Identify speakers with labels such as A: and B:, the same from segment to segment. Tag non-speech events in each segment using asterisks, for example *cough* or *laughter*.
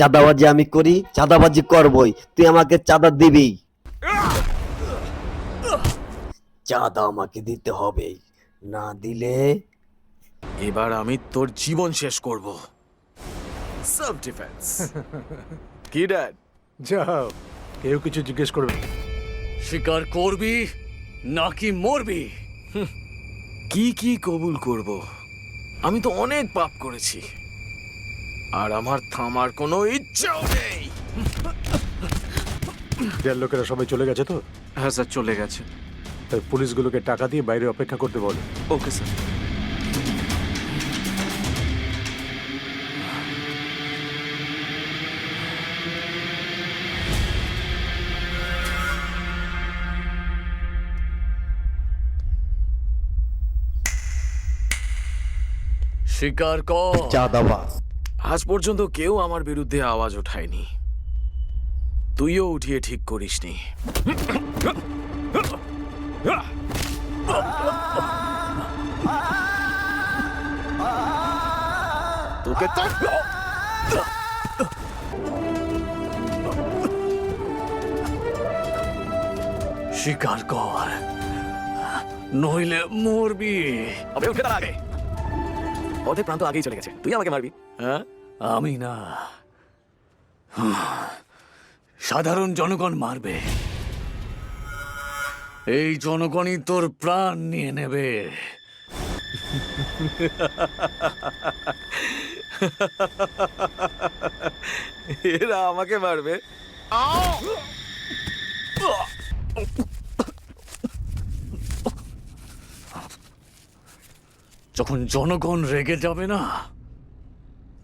A: চাঁদাবাজি আমি করি চাঁদাবাজি করবই। তুই আমাকে চাঁদা দিবি। চাঁদা আমাকে দিতে হবে। না দিলে
B: এবার আমি তোর জীবন শেষ করব। সেলফ ডিফেন্স *laughs* কি ড্যাড
C: যাও কেউ কিছু জিজ্ঞেস করবে না।
D: স্বীকার করবি নাকি মরবি?
B: কি কি কবুল করব? আমি তো অনেক পাপ করেছি। আর আমার থামার কোনো ইচ্ছাও নেই।
C: লোকেরা সবাই চলে গেছে তো?
D: হ্যাঁ স্যার চলে গেছে।
C: তাই পুলিশগুলোকে টাকা দিয়ে বাইরে অপেক্ষা করতে বলো।
D: Okay sir. স্বীকার কর।
A: চাঁদাবাজ।
B: আজ পর্যন্ত কেউ আমার বিরুদ্ধে আওয়াজ ওঠায়নি। তুইও উঠিয়ে ঠিক করিসনি। তোকে
D: স্বীকার কর, নইলে মরবি।
B: উঠে দাঁড়া পথে প্রান্ত আগেই চলে গেছে। তুই আমাকে মারবি। হ্যাঁ?
D: আমি না। সাধারণ জনগণ মারবে। এই জনগণই তোর প্রাণ নিয়ে নেবে।
B: এরা আমাকে মারবে।
D: যখন জনগণ রেগে যাবে না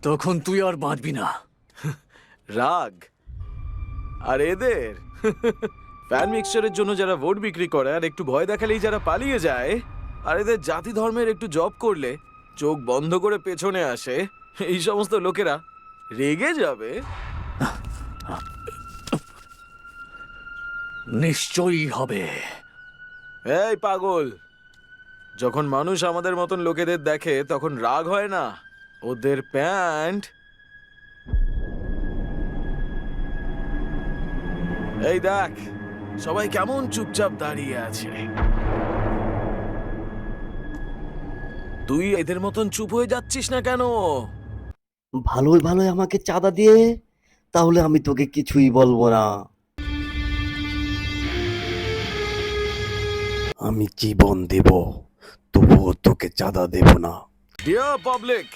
D: তখন তুই আর বাঁচবি না।
B: রাগ? আর এদের? ফ্যান মিক্সচারের জন্য যারা ভোট বিক্রি করে আর একটু ভয় দেখালেই যারা পালিয়ে যায় আর এদের জাতি ধর্মের একটু জব করলে চোখ বন্ধ করে পেছনে আসে এই সমস্ত লোকেরা রেগে যাবে?
D: নিশ্চয়ই হবে।
B: এই পাগল! যখন মানুষ আমাদের মতন লোকেদের দেখে, তখন রাগ হয় না? ওদের প্যান্ট। এই দেখ, সবাই কেমন চুপচাপ দাঁড়িয়ে আছে। তুই এদের মতন চুপ হয়ে যাচ্ছিস না কেন?
A: ভালোই ভালোই আমাকে চাঁদা দিয়ে, তাহলে আমি তোকে কিছুই বলব না। আমি জীবন দেব। তবুও তোকে চাঁদা দেব না।
B: ডিয়ার পাবলিক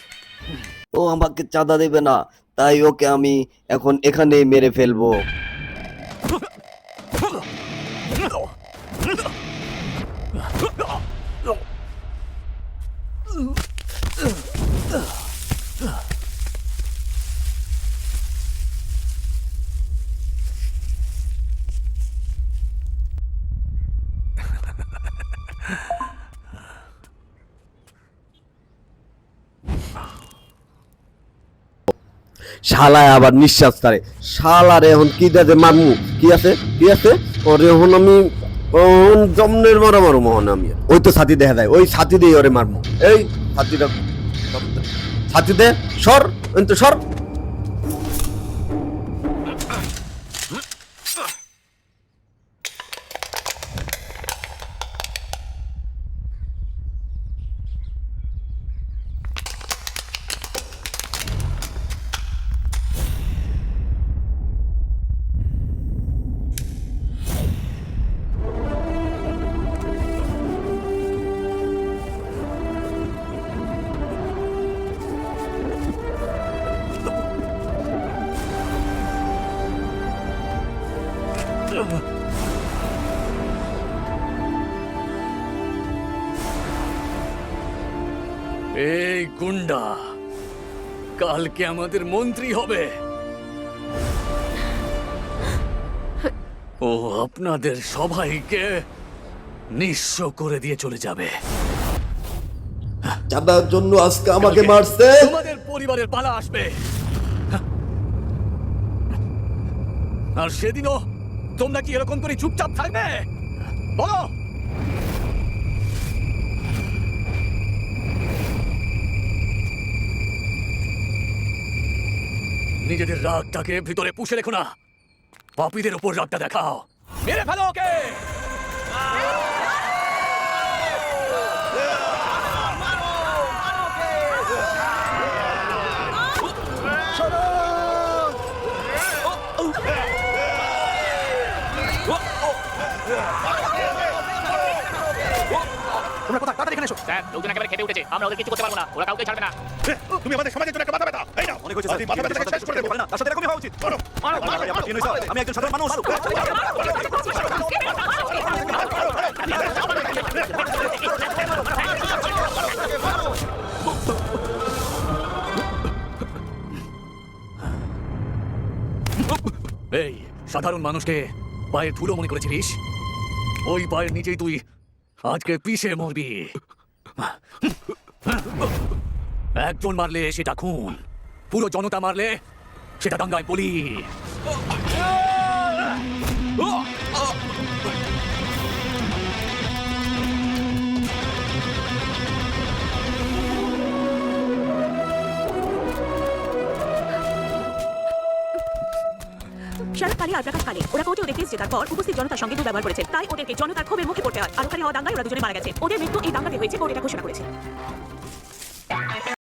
A: ও আমাকে চাঁদা দেবে না তাই ওকে আমি এখন এখানেই মেরে ফেলব। *laughs* *laughs* শালায় আবার নিঃশ্বাস তারে। শালা এখন কি দাদে মারমু? কি আছে? কি আছে? ওরে এখন আমি জমনের মারা মারু মোহন, আমি। ওই তো ছাতি দেখা যায়, ওই ছাতি দিয়ে ওরে মারমু। এই, ছাতিটা ছাতিতে সর তো সর।
D: এই গুন্ডা কালকে আমাদের মন্ত্রী হবে। ও আপনাদের সবাইকে নিঃস্ব করে দিয়ে চলে যাবে।
A: চাঁদার জন্য আজকে আমাকে মারছে?
D: তোমাদের পরিবারের পালা আসবে। আর সেদিনও তোমরা কি এরকম করে চুপচাপ থাকবে? বলো। নিজেদের রাগটাকে ভিতরে পুষে রেখো না। পাপীদের উপর রাগটা দেখাও। মেরে ফেলো ওকে!
E: স্যার লোকজন একেবারে খেতে উঠেছে আমরা ওদের কিছু করতে পারব না ওরা কাউকে ছাড়বে না
F: তুমি আমাদের সমাজের জন্য একটা মাথা ব্যথা এই নাও অনেক হয়েছে মাথা ব্যথাটাকে শেষ করে দেবো তার সাথে এরকমই হওয়া উচিত চলো আমি একজন সাধারণ মানুষ
D: এই সাধারণ মানুষকে পায়ের ধুলো মনে করেছিলিস ওই পায়ের নিচেই তুই আজকে পিষে মরবি একজন মারলে সেটা খুন। পুরো জনতা মারলে সেটা দাঙ্গায় বলি।
G: শরৎকালে আর প্রকাশ কালে ওরা কোর্টে ওদের কেস পর উপস্থিত জনতার সঙ্গে দুর্ব্যবহার করেছে। তাই ওদেরকে জনতার ক্ষোভের মুখে পড়তে হয়। আরোকারি হওয়া দাঙ্গায় ওরা দুজনে মারা গেছে ওদের মৃত্যু এই দাঙ্গাতে হয়েছে কোর্ট এটা ঘোষণা করেছে।